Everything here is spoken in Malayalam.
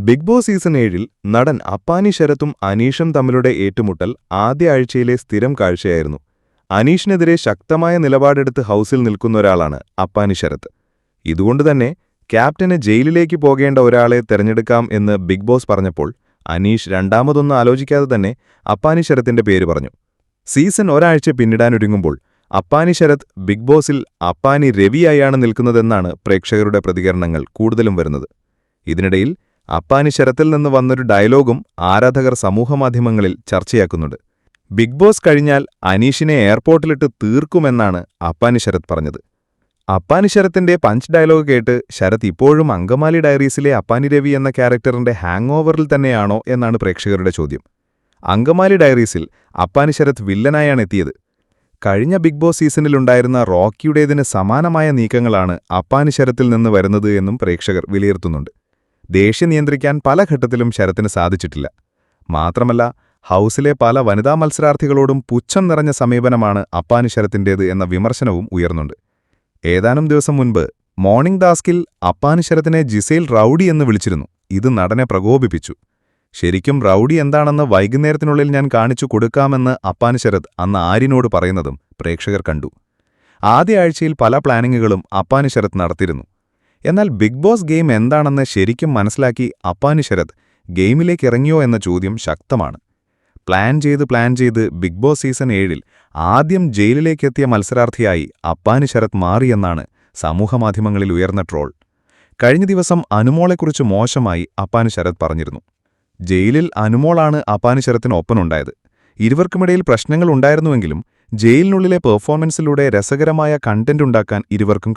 ബിഗ് ബോസ് സീസൺ ഏഴിൽ നടൻ അപ്പാനി ശരത്തും അനീഷും തമ്മിലുള്ള ഏറ്റുമുട്ടൽ ആദ്യ ആഴ്ചയിലെ സ്ഥിരം കാഴ്ചയായിരുന്നു. അനീഷിനെതിരെ ശക്തമായ നിലപാടെടുത്ത് ഹൗസിൽ നിൽക്കുന്ന ഒരാളാണ് അപ്പാനി ശരത്ത്. ഇതുകൊണ്ടുതന്നെ ക്യാപ്റ്റന് ജയിലിലേക്ക് പോകേണ്ട ഒരാളെ തെരഞ്ഞെടുക്കാം എന്ന് ബിഗ് ബോസ് പറഞ്ഞപ്പോൾ അനീഷ് രണ്ടാമതൊന്നും ആലോചിക്കാതെ തന്നെ അപ്പാനി ശരത്തിന്റെ പേര് പറഞ്ഞു. സീസൺ ഒരാഴ്ച പിന്നിടാനൊരുങ്ങുമ്പോൾ അപ്പാനി ശരത് ബിഗ് ബോസിൽ അപ്പാനി രവിയായാണ് നിൽക്കുന്നതെന്നാണ് പ്രേക്ഷകരുടെ പ്രതികരണങ്ങൾ കൂടുതലും വരുന്നത്. ഇതിനിടയിൽ അപ്പാനി ശരത്തിൽ നിന്ന് വന്നൊരു ഡയലോഗും ആരാധകർ സമൂഹമാധ്യമങ്ങളിൽ ചർച്ചയാക്കുന്നുണ്ട്. ബിഗ് ബോസ് കഴിഞ്ഞാൽ അനീഷിനെ എയർപോർട്ടിലിട്ട് തീർക്കുമെന്നാണ് അപ്പാനി ശരത് പറഞ്ഞത്. അപ്പാനി ശരത്തിന്റെ പഞ്ച് ഡയലോഗ് കേട്ട് ശരത് ഇപ്പോഴും അങ്കമാലി ഡയറീസിലെ അപ്പാനി രവി എന്ന ക്യാരക്ടറിന്റെ ഹാങ് ഓവറിൽ തന്നെയാണോ എന്നാണ് പ്രേക്ഷകരുടെ ചോദ്യം. അങ്കമാലി ഡയറീസിൽ അപ്പാനി ശരത് വില്ലനായാണ് എത്തിയത്. കഴിഞ്ഞ ബിഗ് ബോസ് സീസണിലുണ്ടായിരുന്ന റോക്കിയുടേതിന് സമാനമായ നീക്കങ്ങളാണ് അപ്പാനി ശരത്തിൽ നിന്ന് വരുന്നത് എന്നും പ്രേക്ഷകർ വിലയിരുത്തുന്നുണ്ട്. ദേഷ്യം നിയന്ത്രിക്കാൻ പല ഘട്ടത്തിലും ശരത്തിന് സാധിച്ചിട്ടില്ല. മാത്രമല്ല ഹൗസിലെ പല വനിതാ മത്സരാർത്ഥികളോടും പുച്ഛം നിറഞ്ഞ സമീപനമാണ് അപ്പാനി ശരത്തിന്റേത് എന്ന വിമർശനവും ഉയർന്നുണ്ട്. ഏതാനും ദിവസം മുൻപ് മോർണിംഗ് ടാസ്കിൽ അപ്പാനി ശരത്തിനെ ജിസേൽ റൌഡി എന്ന് വിളിച്ചിരുന്നു. ഇത് നടനെ പ്രകോപിപ്പിച്ചു. ശരിക്കും റൌഡി എന്താണെന്ന് വൈകുന്നേരത്തിനുള്ളിൽ ഞാൻ കാണിച്ചു കൊടുക്കാമെന്ന് അപ്പാനി ശരത് അന്ന് ആര്യനോട് പറയുന്നതും പ്രേക്ഷകർ കണ്ടു. ആദ്യ ആഴ്ചയിൽ പല പ്ലാനിങ്ങുകളും അപ്പാനി ശരത് നടത്തിയിരുന്നു. എന്നാൽ ബിഗ് ബോസ് ഗെയിം എന്താണെന്ന് ശരിക്കും മനസ്സിലാക്കി അപ്പാനി ശരത് ഗെയിമിലേക്ക് ഇറങ്ങിയോ എന്ന ചോദ്യം ശക്തമാണ്. പ്ലാൻ ചെയ്ത് പ്ലാൻ ചെയ്ത് ബിഗ് ബോസ് സീസൺ ഏഴിൽ ആദ്യം ജയിലിലേക്കെത്തിയ മത്സരാർത്ഥിയായി അപ്പാനി ശരത് മാറിയെന്നാണ് സമൂഹമാധ്യമങ്ങളിൽ ഉയർന്ന ട്രോൾ. കഴിഞ്ഞ ദിവസം അനുമോളെക്കുറിച്ച് മോശമായി അപ്പാനി ശരത് പറഞ്ഞിരുന്നു. ജയിലിൽ അനുമോളാണ് അപ്പാനി ശരത്തിന് ഒപ്പനുണ്ടായത് ഇരുവർക്കുമിടയിൽ പ്രശ്നങ്ങൾ ഉണ്ടായിരുന്നുവെങ്കിലും ജയിലിനുള്ളിലെ പെർഫോമൻസിലൂടെ രസകരമായ കണ്ടന്റ് ഉണ്ടാക്കാൻ ഇരുവർക്കും